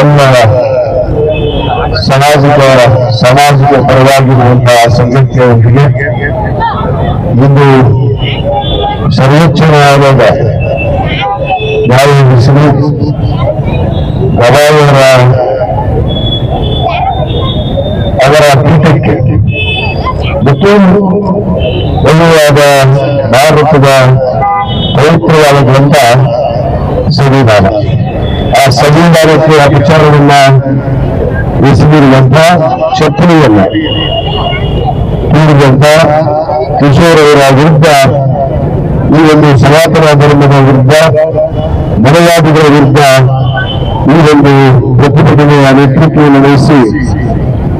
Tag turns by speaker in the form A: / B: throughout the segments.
A: ಎಲ್ಲ ಸಾಮಾಜಿಕ ಸಾಮಾಜಿಕ ಪರವಾಗಿರುವಂತಹ ಸಂಘಟನೆಯೊಂದಿಗೆ ಇಂದು ಸರ್ವೋಚ್ಚ ನ್ಯಾಯಾಲಯದ ನ್ಯಾಯಾಧೀಶರು ಗವಾಯಿಯವರ ಅವರ ಪೀಠಕ್ಕೆ. ಒಳ್ಳೆಯಾದ ಭಾರತದ ಪವಿತ್ರವಾದ ಗ್ರಂಥ ಸಂವಿಧಾನ ಆ ಸಂವಿಧಾನಕ್ಕೆ ಅಪಚಾರವನ್ನ ಎಸಗಿರುವಂತ ಶತ್ರುವನ್ನ ಕೂಡಿದಂತ ಅವರ ವಿರುದ್ಧ ಈ ಒಂದು ಸನಾತನ ಧರ್ಮದ ವಿರುದ್ಧ ಮನವಾದಿಗಳ ವಿರುದ್ಧ ಈ ಒಂದು ಪ್ರತಿಭಟನೆಯ ನೇತೃತ್ವವನ್ನು ವಹಿಸಿ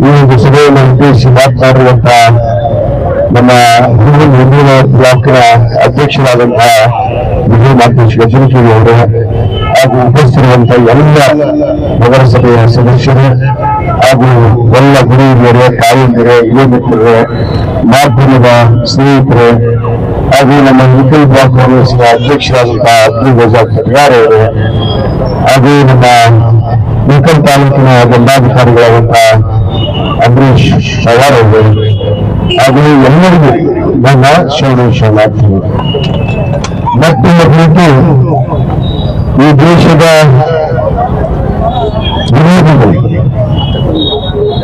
A: ಈ ಸಭೆಯನ್ನು ಉದ್ದೇಶಿಸಿ ಮಾತನಾಡುವಂತಹ ನಮ್ಮ ಹಿಂದಿನ ಹಿಂದಿನ ಬ್ಲಾಕ್ನ ಅಧ್ಯಕ್ಷರಾದಂತಹ ವಿಜಯ ಮಾತೇಶ್ ಗಜನಚೂರಿ ಅವರು ಹಾಗೂ ಉಪಸ್ಥಿರುವಂತಹ ಎಲ್ಲ ನಗರಸಭೆಯ ಸದಸ್ಯರು ಹಾಗೂ ಎಲ್ಲ ಗುರು ಹಿರಿಯರೇ, ತಾಯಂದಿರೇ ಯುವ ಮಿತ್ರರೇ, ಮಾಧ್ಯಮದ ಸ್ನೇಹಿತರೆ ಹಾಗೂ ನಮ್ಮ ನಿಖಿಲ್ ಬ್ಲಾಕ್ ಕಾಂಗ್ರೆಸ್ನ ಅಧ್ಯಕ್ಷರಾದಂತಹ ಅಬ್ದುಲ್ ಗಜಾಕ್ ಕಟ್ಗಾರ್ ಅವರು ಹಾಗೂ ನಮ್ಮ ನಿಖಲ್ ತಾಲೂಕಿನ ದಂಡಾಧಿಕಾರಿಗಳಾದಂತಹ ಅಂಬರೀಶ್ ಅವರು ಹಾಗೂ ಎಲ್ಲರಿಗೂ ನನ್ನ ಶರಣ ಮತ್ತೆ ಕುರಿತು ಈ ದೇಶದ ವಿರೋಧಿಗಳು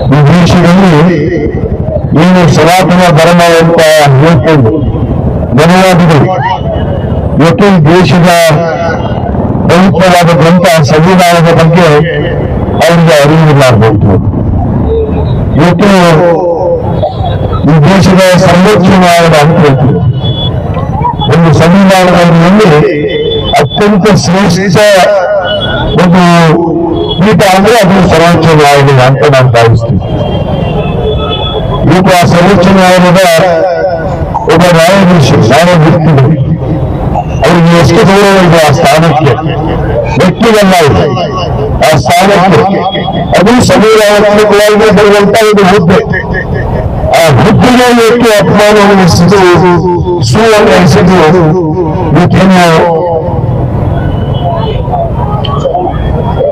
A: ಈ ದೇಶದಲ್ಲಿ ಏನು ಸನಾತನ ಧರ್ಮ ಅಂತ ಹೇಳ್ಕೊಂಡು ಮನವಾದಿಗಳು ದೇಶದ ಪವಿತ್ರವಾದ ಗ್ರಂಥ ಸಂವಿಧಾನದ ಬಗ್ಗೆ ಅವರಿಗೆ ಅರಿವಿಲ್ಲಾರ್ಬೋದು ಇವತ್ತು ಈ ದೇಶದ ಸಂರಕ್ಷಣೆಯಾದ ಅಂಕಿ ಒಂದು ಸಂವಿಧಾನದಲ್ಲಿ ಅತ್ಯಂತ ಶ್ರೇಷ್ಠ ಒಂದು ಪೀಠ ಅಂದ್ರೆ ಅದು ಅಂತ ನಾನು ಭಾವಿಸ್ತೀನಿ. ಈಗ ಸರ್ವೋಚ್ಚ ನ್ಯಾಯಾಲಯದ ಒಬ್ಬ ನ್ಯಾಯಾಧೀಶರು ಅವರಿಗೆ ಎಷ್ಟು ಗೌರವ ಇದೆ ಆ ಸ್ಥಾನಕ್ಕೆ? ವ್ಯಕ್ತಿಗಲ್ಲ ಇದೆ. ಆ ಸ್ಥಾನಕ್ಕೆ ಅದು ಸಂವಿಧಾನಾತ್ಮಕವಾಗಿ ಬರುವಂತ ಒಂದು ಹುದ್ದೆ. ಆ ಹುದ್ದೆಗೆ ಎಷ್ಟು ಅಪಮಾನಗೊಳಿಸಿದ್ದು ಸುವರ್ಣ ಹೆಸರು ಇವತ್ತೇನು?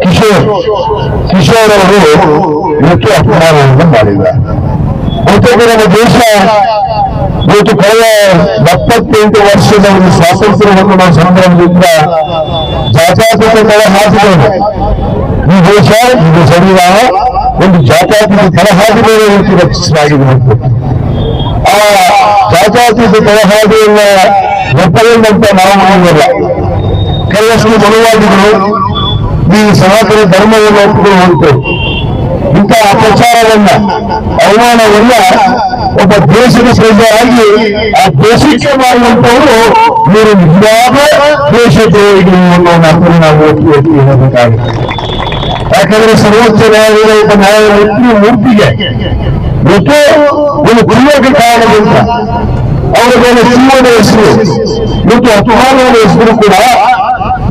A: ಕಿಶೋರ್ ಕಿಶೋರ್ ಅವರು ಇವತ್ತು ಅಪಮಾನವನ್ನು ಮಾಡಿದ್ದಾರೆ ನಮ್ಮ ದೇಶ ಇವತ್ತು ಕಳೆದ ಎಪ್ಪತ್ತೆಂಟು ವರ್ಷದ ಒಂದು ಸ್ವಾತಂತ್ರ್ಯವನ್ನು ನಾವು ಸಂಭ್ರಮದಿಂದ ಜಾತ್ಯಾತೀತ ಈ ದೇಶ ಇದು ಸಂವಿಧಾನ ಒಂದು ಜಾತ್ಯಾತೀತ ತಳಹಾದಿಗಳ ರೀತಿ ರಚಿಸಲಾಗಿದೆ ಮತ್ತು ಆ ಜಾತ್ಯಾತೀತ ತಳಹಾದಿಯನ್ನ ಒಪ್ಪದಂತ ನಾವು ಮಾಡಿಲ್ಲ. ಕೆಲವಷ್ಟು ಮನುವಾದಿಗಳು ಈ ಸನಾತನ ಧರ್ಮವನ್ನು ಒಪ್ಪಿಕೊಳ್ಳುವಂತೆ ಇಂಥ ಅಪಚಾರವನ್ನ, ಅವಮಾನವನ್ನ ಒಬ್ಬ ದೇಶದ ಪ್ರಜೆಯಾಗಿ ಆ ದೇಶಕ್ಕೆ ಮಾಡುವಂತವರು ಇವರು ನಿಜವಾದ ದೇಶದ್ರೋಹಿಗಳು ಅನ್ನೋ ನಾವು ಒತ್ತಿ ಒತ್ತಿ ಹೇಳಬೇಕಾಗುತ್ತೆ ಯಾಕಂದ್ರೆ ಸರ್ವೋಚ್ಚ ನ್ಯಾಯಾಲಯದ ನ್ಯಾಯಮೂರ್ತಿ ಮೂರ್ತಿಗೆ ಮತ್ತೆ ಒಂದು ಗುರಿಯಾಗಿ ಕಾರಣದಿಂದ ಅವರ ಮೇಲೆ ಸಿಂಹದ ಹೆಸರು ಮತ್ತು ಅಪಮಾನದ ಹೆಸರು ಕೂಡ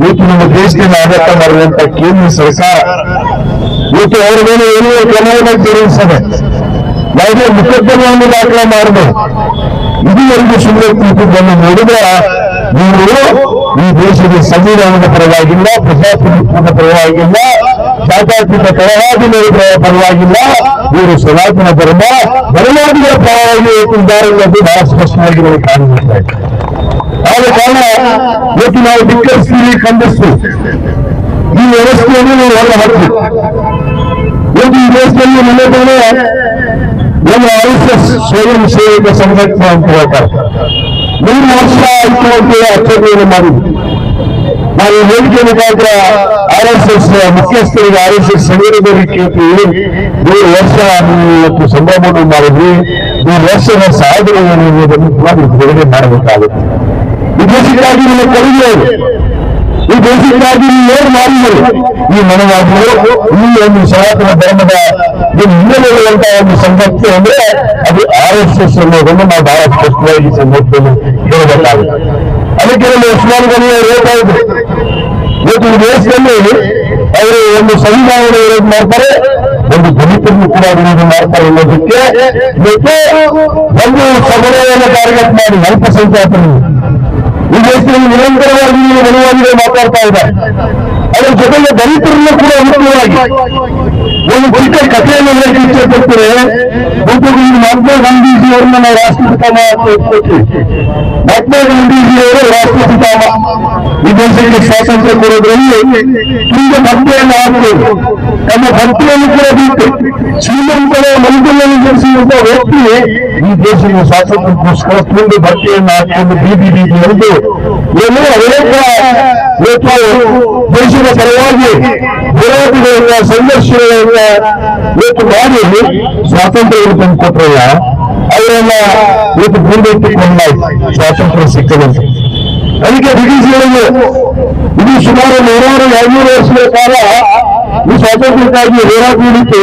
A: ಇವತ್ತು ನಮ್ಮ ದೇಶದಿಂದ ಆಡಳಿತ ಮಾಡಿದಂತ ಕೇಂದ್ರ ಸರ್ಕಾರ. ಇವತ್ತು ಅವರ ಮೇಲೆ ಏನೇ ಕ್ರಮವನ್ನು ಜರುಗಿಸದೆ ಯಾವುದೇ ಮುಖದ್ದಮೆಯನ್ನು ದಾಖಲೆ ಮಾಡದೆ ಇದುವರೆಗೂ ಸುಮ್ಮನೆ ಕೂತಿದ್ದನ್ನು ನೋಡಿದ್ರೆ ನೀವು ಈ ದೇಶದ ಸಂವಿಧಾನದ ಪರವಾಗಿಲ್ಲ, ಪ್ರಜಾಪ್ರಭುತ್ವದ ಪರವಾಗಿಲ್ಲ ಜಾತ್ಯಾತೀತ ತಳವಾದಿಗಳ ಪರವಾಗಿಲ್ಲ. ಇವರು ಸನಾತನ ಧರ್ಮ ಧರ್ಮಾದಿಗಳ ಪರವಾಗಿ ಇದ್ದಾರೆ ಅನ್ನೋದು ಬಹಳ ಸ್ಪಷ್ಟವಾಗಿ ನಮಗೆ ಕಾಣಿಸ್ತಾ ಇದೆ. ಆದ ಕಾರಣ ಇವತ್ತು ನಾವು ಧಿಕ್ಕರಿಸ್ತೀವಿ, ಖಂಡಿಸ್ತೀವಿ. ಈ ವ್ಯವಸ್ಥೆಯನ್ನು ನೀವು ಹೊರ ಹಾಕಿ. ಇವತ್ತು ಈ ವ್ಯವಸ್ಥೆಯಲ್ಲಿ ಮನೆ ಮೇಲೆ ನಮ್ಮ ಆಯುಷ್ಯ ಸ್ವಯಂ ಸೇವಕ ಸಂಘಟನೆ ಅಂತ ಹೇಳ್ತಾರೆ. ಮೂರು ವರ್ಷ ಆಯ್ತು ಅಂತೇಳಿ ಆಚರಣೆಯನ್ನು ಮಾಡಿದ್ವಿ ನಾವು ಈ ವೇದಿಕೆ ಮುಖಾಂತರ ಆರ್ ಎಸ್ ಎಸ್ ಮುಖ್ಯಸ್ಥರಿಗೆ ಆರ್ ಎಸ್ ಎಸ್ ಸಂಘಟನೆಗೆ ಕೇಳ್ತೀವಿ ಮೂರು ವರ್ಷ ನೀವು ಇವತ್ತು ಸಂಭ್ರಮವನ್ನು ಮಾಡಿದ್ವಿ ಈ ವರ್ಷದ ಸಾಧನೆ ಏನು ಅನ್ನೋದನ್ನು ಕೂಡ ನೀವು ಬಿಡುಗಡೆ ಮಾಡಬೇಕಾಗುತ್ತೆ ಈ ದೇಶಕ್ಕಾಗಿ ನಿಮ್ಮ ಕೊಡುಗೆ ಅದು. ಈ ದೇಶಕ್ಕಾಗಿ ನೀವು ಏನು ಮಾಡಿದರು ಈ ಮನವಾದಿಗಳು ಈ ಒಂದು ಸನಾತನ ಧರ್ಮದ ಈ ಹಿನ್ನೆಲೆಯಿರುವಂತಹ ಒಂದು ಸಂಘಟನೆ ಅಂದ್ರೆ ಅದು ಆರ್ ಎಸ್ ಎಸ್ ಅನ್ನೋದನ್ನು ನಾವು ಬಹಳ ಸ್ಪಷ್ಟವಾಗಿ ಈ ಸಂದರ್ಭದಲ್ಲಿ ಹೇಳಬೇಕಾಗುತ್ತೆ ಅದಕ್ಕೆ ನಮ್ಮ ಉಸ್ಮಾನ್ ಗನಿ ಅವರು ಹೇಳ್ತಾ ಇದ್ರು ಇವತ್ತು ದೇಶದಲ್ಲಿ ಅವರು ಒಂದು ಸಂವಿಧಾನ ವಿರೋಧ ಮಾಡ್ತಾರೆ, ಒಂದು ದಲಿತರನ್ನು ಕೂಡ ವಿರೋಧ ಮಾಡ್ತಾರೆ ಅನ್ನೋದಕ್ಕೆ ಇವತ್ತು ಒಂದು ಸಮುದಾಯವನ್ನು ಟಾರ್ಗೆಟ್ ಮಾಡಿ ಅಲ್ಪಸಂಖ್ಯಾತರು. ಈ ದೇಶದಲ್ಲಿ ನಿರಂತರವಾಗಿ ನೀವು ಮನವಾದಿಗಳು ಮಾತಾಡ್ತಾ ಇದ್ದಾರೆ. ಅದರ ಜೊತೆಗೆ ದಲಿತರನ್ನು ಕೂಡ ಅನುಕೂಲವಾಗಿ ಒಂದು ಚಿಕ್ಕ ಕಥೆಯನ್ನು ಹೇಳಕ್ಕೆ ಇಷ್ಟಪಡ್ತಾರೆ ಬಹುತೇಕ ಈ ಮಹಾತ್ಮ ಗಾಂಧೀಜಿ ಅವರನ್ನ ನಾವು ರಾಷ್ಟ್ರಪಿತ ಕೊಡ್ತೀವಿ ಮಹಾತ್ಮ ಗಾಂಧೀಜಿ ಅವರು ರಾಷ್ಟ್ರಪಿತ ಈ ದೇಶಕ್ಕೆ ಸ್ವಾತಂತ್ರ್ಯ ಕೊಡೋದ್ರಲ್ಲಿ ತುಂಬ ಭಕ್ತಿಯನ್ನು ಹಾಕುವುದು ತಮ್ಮ ಭಕ್ತಿಯನ್ನು ಕೂಡ ಬಿಟ್ಟು ಶ್ರೀಮಂತರ ಮನುಷ್ಯನನ್ನು ಜನಿಸಿದಂತ ವ್ಯಕ್ತಿ ಈ ದೇಶದ ಸ್ವಾತಂತ್ರ್ಯಕ್ಕೋಸ್ಕರ ತುಂಬ ಭಕ್ತಿಯನ್ನು ಹಾಕಿಕೊಂಡು ಬೀದಿ ಬೀದಿ ಹರಿದು ಏನು ಅನೇಕ ಇವತ್ತು ದೇಶದ ಪರವಾಗಿ ಹೋರಾಟಗಳನ್ನ ಸಂಘರ್ಷಗಳಿಂದ ಇವತ್ತು ಮಾಡಿ ಸ್ವಾತಂತ್ರ್ಯವನ್ನು ತಂದು ಕೊಟ್ಟರಲ್ಲ ಅವರನ್ನ ಇವತ್ತು ಮುಂದಿಟ್ಟುಕೊಂಡಾಯ್ತು ಸ್ವಾತಂತ್ರ್ಯ ಸಿಕ್ಕದಂತೆ ಅದಕ್ಕೆ ಬ್ರಿಟಿಷರಿಗೆ ಇದು ಸುಮಾರು ನೂರಾರು ಐನೂರು ವರ್ಷಗಳ ಕಾಲ ಈ ಸ್ವಾತಂತ್ರ್ಯಕ್ಕಾಗಿ ಹೋರಾಟ ನೀಡಿತ್ತು.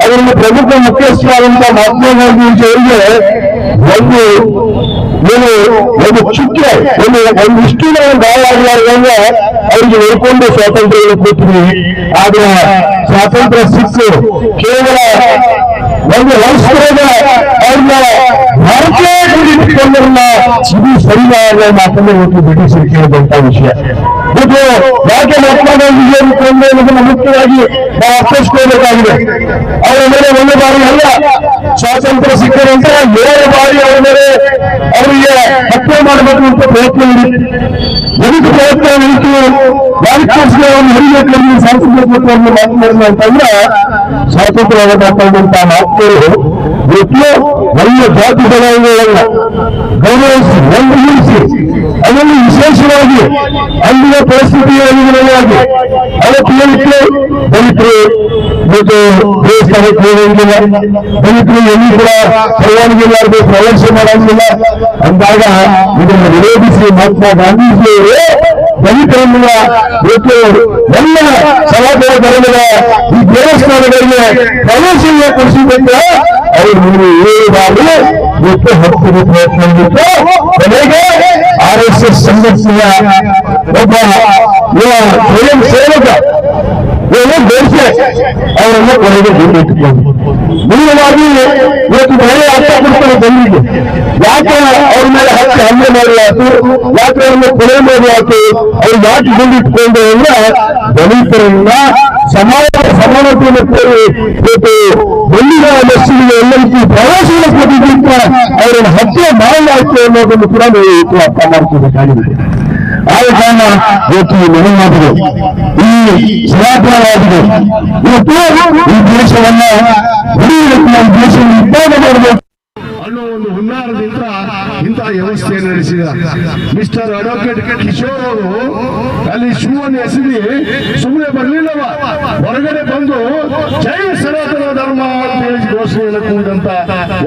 A: ಅದರಲ್ಲಿ ಪ್ರಮುಖ ಮುಖ್ಯಸ್ಥರಾದಂತಹ ಮಹಾತ್ಮ ಗಾಂಧೀಜಿ ಅವರಿಗೆ ಒಂದು ಏನು ಒಂದು ಚುಕ್ಕೆ ಒಂದು ಒಂದು ಇಷ್ಟಿನ ಒಂದು ಗಾಯ ಆಗಲಾರ್ದಂಗೆ ಅವರಿಗೆ ಹೇಳ್ಕೊಂಡು ಸ್ವಾತಂತ್ರ್ಯ ಕೊಟ್ಟಿದ್ವಿ ಆದ್ರೆ ಸ್ವಾತಂತ್ರ್ಯ ಸಿಕ್ಕು. ಕೇವಲ ಒಂದು ವರ್ಷದ ಅವ್ರನ್ನ ಭಾರತೀಯ ಇಟ್ಕೊಂಡ್ರನ್ನ ಇದು ಸರಿಯಾದ ಮಾತನ್ನು ಇವತ್ತು ಬ್ರಿಟಿಷರು ಕೇಳಿದಂತ ವಿಷಯ. ಇದು ಯಾಕೆ ಮಹಾತ್ಮ ಗಾಂಧೀಜಿ ಅವರು ಕೊಂಡೆ ಅನ್ನೋದನ್ನ ಮುಖ್ಯವಾಗಿ ನಾವು ಅರ್ಥೈಸ್ಕೋಬೇಕಾಗಿದೆ ಅವರ ಮೇಲೆ ಒಂದು ಬಾರಿ ಅಲ್ಲ, ಸ್ವಾತಂತ್ರ್ಯ ಸಿಕ್ಕ ನಂತರ ಏಳು ಬಾರಿ ಅವರ ಮೇಲೆ ಹತ್ಯೆ ಮಾಡಬೇಕು ಅಂತ ಪ್ರಯತ್ನ ನಡೀತು ಎದಕ್ಕೆ ಪ್ರಯತ್ನ ನಡೀತು ಯಾರಿಗೋಸ್ಕರ ಒಂದು ಹರಿಬೇಕಲ್ಲಿ ಸಾಂಸ್ಕೃತಿಕ ಮಾತನಾಡಿದ ಅಂತಂದ್ರೆ ಸ್ವಾತಂತ್ರ್ಯವನ್ನು ಮಾತಾಡುವಂತ ಮಾತುಗಳು ಇವತ್ತು ಎಲ್ಲ ಜಾತಿ ಜನಾಂಗಗಳನ್ನ ಗೌರವಿಸಿ ಒಂದುಗೂಡಿಸಿ ಅದರಲ್ಲಿ ವಿಶೇಷವಾಗಿ ಅಲ್ಲಿನ ಪರಿಸ್ಥಿತಿಯ ಅನುಗುಣವಾಗಿ ಅದಕ್ಕೆ ದಲಿತರು ಮತ್ತು ದೇವಸ್ಥಾನಕ್ಕೆ ಹೋಗೋಂಗಿಲ್ಲ ದಲಿತರು ಎಲ್ಲಿ ಕೂಡ ಪರವಾನಗಿ ಇಲ್ಲಾರ್ದು ಪ್ರವೇಶ ಮಾಡಂಗಿಲ್ಲ ಅಂದಾಗ ಇದನ್ನು ವಿರೋಧಿಸಿ ಮಹಾತ್ಮ ಗಾಂಧೀಜಿಯವರು ದಲಿತರನ್ನ ಇವತ್ತು ಎಲ್ಲ ಸಮಾಜದ ಧರ್ಮದ ಈ ದೇವಸ್ಥಾನಗಳಿಗೆ ಪ್ರವೇಶ ಕೊಡಿಸಿದ್ದಕ್ಕೆ ಅವರು ಮೂರು ಏಳು ಬಾರಿ ಇವತ್ತು ಹತ್ತಿರ ಪ್ರಯತ್ನ ಮಾಡಿತ್ತು ಕೊನೆಗೆ ಆರ್ ಎಸ್ ಎಸ್ ಸಂಘಟನೆಯ ಒಬ್ಬ ಯುವ ಸ್ವಯಂ ಸೇವಕ ಏನು ದೇಶ ಅವರನ್ನು ಕೊನೆಗೆ ಗುರುತಿಟ್ಟುಕೊಂಡು ಮೂಲವಾಗಿ ಇವತ್ತು ಮಳೆ ಅರ್ಥ ಕೊಡ್ತಾರೆ ಜನರಿಗೆ ಯಾಕೆ ಅವ್ರ ಮೇಲೆ ಹತ್ಯೆ ಹಲ್ಲೆ ಮಾಡಲಾತು ಯಾತ್ರೆಯನ್ನು ಕೊಲೆ ಮಾಡಲಾತು ಅವ್ರು ಯಾಕೆ ಗುಂಡಿಟ್ಕೊಂಡು ಅಂದ್ರೆ ದಲಿತರನ್ನ ಸಮಾಜ ಸಮಾನತೆಯನ್ನು ಕೋರಿ ಇವತ್ತು ಬೆಳ್ಳಿನ ಮಸೀದಿಗೆ ಎಲ್ಲರಿಗೂ ಪ್ರವಾಸಗಳ ಪ್ರತಿನಿಧಿತ್ವ ಅವರನ್ನು ಹತ್ಯೆ ಮಾಡಲಾಯಿತು ಅನ್ನೋದನ್ನು ಕೂಡ ನೀವು ಇವತ್ತು ಅರ್ಥ ಮಾಡ್ಕೋಬೇಕಾಗಿದೆ ಆದ ಕಾರಣ ಇವತ್ತು ಈ ಮನೆಮಾತಿಗೆ ಈ ಸನಾತನವಾಗಿದೆ ಇವತ್ತು ಈ ದೇಶವನ್ನ ಉಳಿಯಬೇಕು ಈ ದೇಶವನ್ನು ಇದ್ದಾಗ ಮಾಡಬೇಕು
B: ಅನ್ನೋ ಒಂದು ಹುನ್ನಾರದಿಂದ ಇಂತಹ ವ್ಯವಸ್ಥೆ ನಡೆಸಿದ. ಮಿಸ್ಟರ್ ಅಡ್ವೊಕೇಟ್ ಕಿಶೋರ್ ಅವರು ಅಲ್ಲಿ ಶೂ ಅನ್ನು ಎಸಗಿ ಸುಮ್ಮನೆ ಬರಲಿಲ್ಲವ. ಹೊರಗಡೆ ಬಂದು ಜೈ ಸನಾತನ ಧರ್ಮ ಅಂತ ಹೇಳಿ ಘೋಷಣೆಯನ್ನು ಕೂಡಿದಂತ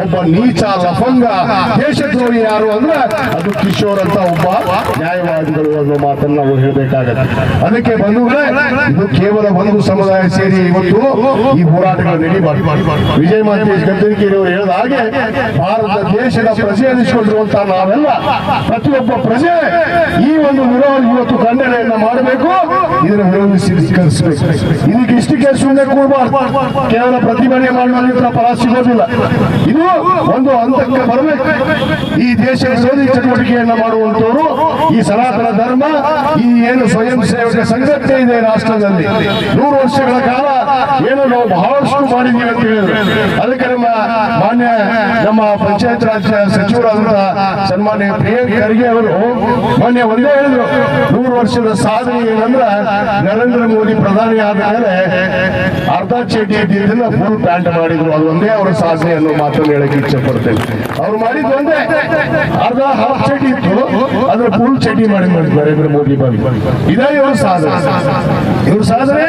B: ಒಬ್ಬ ನೀಚ ಲಫಂಗ ದೇಶದ್ರೋಹಿ ಯಾರು ಅಂದ್ರೆ ಅದು ಕಿಶೋರ್ ಅಂತ ಒಬ್ಬ ನ್ಯಾಯವಾದಿಗಳು ಅನ್ನೋ ಮಾತನ್ನ ನಾವು ಹೇಳಬೇಕಾಗತ್ತೆ. ಅದಕ್ಕೆ ಬಂಧುಗಳೇ, ಇದು ಕೇವಲ ಒಂದು ಸಮುದಾಯ ಸೇರಿ ಇವತ್ತು ಈ ಹೋರಾಟಗಳು ನಡೀಬಾರ್ದು. ವಿಜಯ ಮಾತೇಶ್ ಗದ್ದರಿಕೆಯವರು ಹೇಳಿದ ಹಾಗೆ ಭಾರತ ದೇಶದ ಪ್ರಜೆ ಅನಿಸಿಕೊಂಡಿರುವಂತಹ ನಾವೆಲ್ಲ ಪ್ರತಿಯೊಬ್ಬ ಪ್ರಜೆ ಈ ಒಂದು ವಿರೋಧ ಇವತ್ತು ಖಂಡನೆಯನ್ನ ಮಾಡಬೇಕು. ಇದನ್ನು ವಿರೋಧಿಸಿ ಇದಕ್ಕೆ ಇಷ್ಟಕ್ಕೆ ಸುಮ್ಮನೆ ಕೂಡಬಾರ್ದು ಕೇವಲ ಪ್ರತಿಭಟನೆ ಮಾಡುವ ಫಲ ಸಿಗೋದಿಲ್ಲ. ಇದು ಒಂದು ಹಂತಕ್ಕೆ ಬರಬೇಕು. ಈ ದೇಶ ವಿರೋಧಿ ಚಟುವಟಿಕೆಯನ್ನ ಮಾಡುವಂತವರು ಈ ಸನಾತನ ಧರ್ಮ, ಈ ಏನು ಸ್ವಯಂ ಸೇವಕ ಸಂಘಟನೆ ಇದೆ ರಾಷ್ಟ್ರದಲ್ಲಿ. ನೂರು ವರ್ಷಗಳ ಕಾಲ ಏನೋ ನಾವು ಬಹಳಷ್ಟು ಮಾಡಿದ್ದೀವಿ ಅಂತ ಹೇಳಿದ್ರು. ಅದಕ್ಕೆ ನಮ್ಮ ಮಾನ್ಯ, ನಮ್ಮ ಪಂಚಾಯತ್ ರಾಜ್ ಸಚಿವರಾದಂತಹ ಸನ್ಮಾನ್ಯ ಪ್ರಿಯಾಂಕ್ ಖರ್ಗೆ ಅವರು ಮೊನ್ನೆ ಒಂದೇ ಹೇಳಿದ್ರು, ನೂರು ವರ್ಷದ ಸಾಧನೆ ಏನಂದ್ರ ನರೇಂದ್ರ ಮೋದಿ ಪ್ರಧಾನಿ ಆದ ಮೇಲೆ ಅರ್ಧ ಚೇಟಿ ಇದ್ದಿದ್ದನ್ನ ಫುಲ್ ಪ್ಯಾಂಟ್ ಮಾಡಿದ್ರು. ಅದು ಒಂದೇ ಅವರ ಸಾಧನೆ ಅನ್ನೋ ಮಾತನ್ನು ಹೇಳಕ್ಕೆ ಇಚ್ಛೆ ಪಡ್ತೇನೆ. ಅವ್ರು ಮಾಡಿದ್ದು ಒಂದೇ. ಅರ್ಧ ಹಾಫ್ ಚೇಟಿ ಇತ್ತು ಅದ್ರ ಫುಲ್ ಚೇಟಿ ಮಾಡಿ ನರೇಂದ್ರ ಮೋದಿ ಬಂದು ಇದೇ ಇವ್ರ ಸಾಧನೆ. ಇವ್ರ ಸಾಧನೆ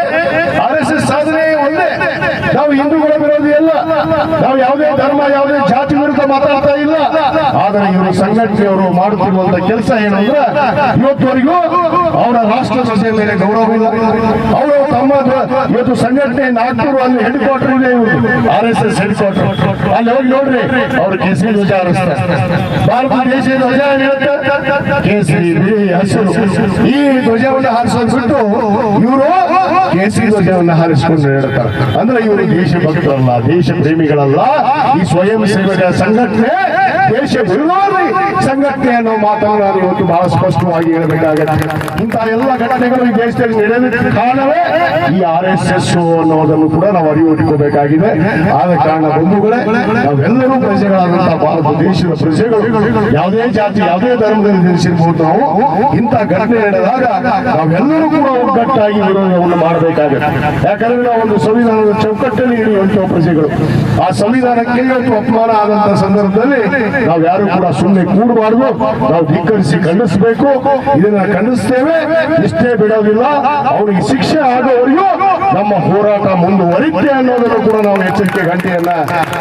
B: ಆರ್ ಎಸ್ ಎಸ್ ಸಾಧನೆ. ನಾವು ಹಿಂದೂಗಳ ವಿರೋಧಿ ಅಲ್ಲ. ನಾವು ಯಾವುದೇ ಧರ್ಮ, ಯಾವುದೇ ಜಾತಿ ವಿರುದ್ಧ ಮಾತಾಡ್ತಾ ಇಲ್ಲ. ಆದರೆ ಇವರು ಸಂಘಟನೆಯವರು ಮಾಡುತ್ತಿರುವಂತ ಕೆಲಸ ಏನಂದ್ರೆ ಇವತ್ತುವರೆಗೂ ಅವರ ರಾಷ್ಟ್ರ ಸಭೆಯ ಮೇಲೆ ಗೌರವ ಇಲ್ಲ. ಅವರು ತಮ್ಮ ಇವತ್ತು ಸಂಘಟನೆ ನಾಗ್ಪುರ್ ಅಲ್ಲಿ ಹೆಡ್ ಕ್ವಾರ್ಟರ್ ಇದೆ R S S head quarter ಅಲ್ಲಿ ಹೋಗಿ ನೋಡ್ರಿ, ಅವರು ಕೇಸರಿ ಧ್ವಜ ಹಾರಿಸ್ತಾರೆ. ಭಾರತ ದೇಶದ ಧ್ವಜ ಹೇಳುತ್ತೆ? ಕೇಸರಿ ಹಸಿರು ಈ ಧ್ವಜವನ್ನು ಬಿಟ್ಟು ಇವರು ಕೇಸರಿ ಧ್ವಜವನ್ನು ಹಾರಿಸಿಕೊಂಡು ಹೇಳ್ತಾರೆ ಅಂದ್ರೆ ಇವರು ದೇಶ ಭಕ್ತರಲ್ಲ ದೇಶ ಪ್ರೇಮಿಗಳಲ್ಲ. ಈ ಸ್ವಯಂ ಸೇವಕ ಸಂಘಟನೆ ದೇಶ ಸಂಘಟನೆ ಅನ್ನೋ ಇವತ್ತು ಬಹಳ ಸ್ಪಷ್ಟವಾಗಿ ಹೇಳಬೇಕಾಗಿದೆ ಇಂತಹ ಎಲ್ಲ ಘಟನೆಗಳು ಈ ದೇಶದಲ್ಲಿ ನಡೆಯೋದಕ್ಕೆ ಕಾರಣವೇ ಈ ಆರ್ ಎಸ್ ಎಸ್ ಅನ್ನೋದನ್ನು ಕೂಡ ನಾವು ಅರಿವು ಇಟ್ಕೋಬೇಕಾಗಿದೆ ಆದ ಕಾರಣ ಬಂಧುಗಳೇ, ನಾವೆಲ್ಲರೂ ಪ್ರಜೆಗಳಾದಂತಹ ಭಾರತ, ದೇಶದ ಪ್ರಜೆಗಳು, ಯಾವುದೇ ಜಾತಿ, ಯಾವುದೇ ಧರ್ಮದಲ್ಲಿ ನಿಲ್ಲಿಸಿರ್ಬೋದು ನಾವು. ಇಂತಹ ಘಟನೆ ನಡೆದಾಗ ನಾವೆಲ್ಲರೂ ಕೂಡ ಒಗ್ಗಟ್ಟಾಗಿ ವಿರೋಧವನ್ನು ಮಾಡಬೇಕಾಗುತ್ತೆ. ಯಾಕಂದ್ರೆ ನಾವು ಒಂದು ಸಂವಿಧಾನದ ಚೌಕಟ್ಟಲ್ಲಿ ಇರುವಂತಹ ಪ್ರಜೆಗಳು. ಆ ಸಂವಿಧಾನಕ್ಕೆ ಇವತ್ತು ಅಪಮಾನ ಆದಂತಹ ಸಂದರ್ಭದಲ್ಲಿ ನಾವು ಯಾರು ಕೂಡ ಸುಮ್ಮನೆ ಕೂಡಬಾರ್ದು ನಾವು ಧಿಕ್ಕರಿಸಿ ಖಂಡಿಸಬೇಕು. ಇದನ್ನ ಖಂಡಿಸ್ತೇವೆ. ಇಷ್ಟೇ ಬಿಡೋದಿಲ್ಲ. ಅವರಿಗೆ ಶಿಕ್ಷೆ ಆಗೋವರೆಗೂ ನಮ್ಮ ಹೋರಾಟ ಮುಂದುವರಿತೆ ಅನ್ನೋದನ್ನು ಕೂಡ ನಾವು ಎಚ್ಚರಿಕೆ ಗಂಟೆಯನ್ನ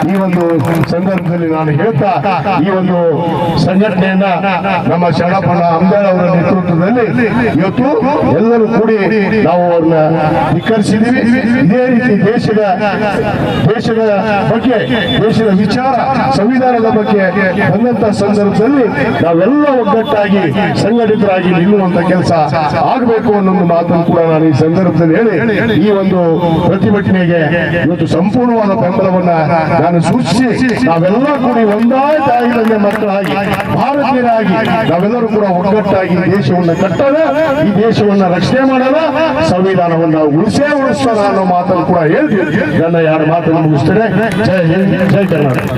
B: ಈ ಒಂದು ಸಂದರ್ಭದಲ್ಲಿ ನಾನು ಹೇಳ್ತಾ, ಈ ಒಂದು ಸಂಘಟನೆಯನ್ನ ನಮ್ಮ ಶರಣಪ್ಪನ ಅಂಬೇಡ್ ಅವರ ನೇತೃತ್ವದಲ್ಲಿ ಇವತ್ತು ಎಲ್ಲರೂ ಕೂಡಿ ನಾವು ಅವ್ರನ್ನ ಧಿಕ್ಕರಿಸಿದೀವಿ ಇದೇ ರೀತಿ ದೇಶದ ದೇಶದ ಬಗ್ಗೆ, ದೇಶದ ವಿಚಾರ, ಸಂವಿಧಾನದ ಬಗ್ಗೆ ಬಂದಂತ ಸಂದರ್ಭದಲ್ಲಿ ನಾವೆಲ್ಲ ಒಗ್ಗಟ್ಟಾಗಿ ಸಂಘಟಿತರಾಗಿ ನಿಲ್ಲುವಂತ ಕೆಲಸ ಆಗಬೇಕು ಅನ್ನೋ ಮಾತನ್ನು ಕೂಡ ನಾನು ಈ ಸಂದರ್ಭದಲ್ಲಿ ಹೇಳಿ, ಈ ಒಂದು ಪ್ರತಿಭಟನೆಗೆ ಇವತ್ತು ಸಂಪೂರ್ಣವಾದ ಬೆಂಬಲವನ್ನ ನಾನು ಸೂಚಿಸಿ, ನಾವೆಲ್ಲ ಕೂಡಿ ಒಂದಾಯ ತಾಯಿ ತಂದೆ ಮಕ್ಕಳಾಗಿ, ಭಾರತೀಯರಾಗಿ, ನಾವೆಲ್ಲರೂ ಕೂಡ ಒಗ್ಗಟ್ಟಾಗಿ ಈ ದೇಶವನ್ನ ಕಟ್ಟೋಣ, ಈ ದೇಶವನ್ನ ರಕ್ಷಣೆ ಮಾಡದ ಸಂವಿಧಾನವನ್ನ ಉಳಿಸೇ ಉಳಿಸೋಣ ಅನ್ನೋ ಮಾತನ್ನು ಕೂಡ ಹೇಳ್ತೀವಿ. ನನ್ನ ಯಾರು ಮಾತನ್ನು ಮುಗಿಸ್ತೇನೆ ಜೈ ಹಿಂದ್, ಜೈ ಕರ್ನಾಟಕ.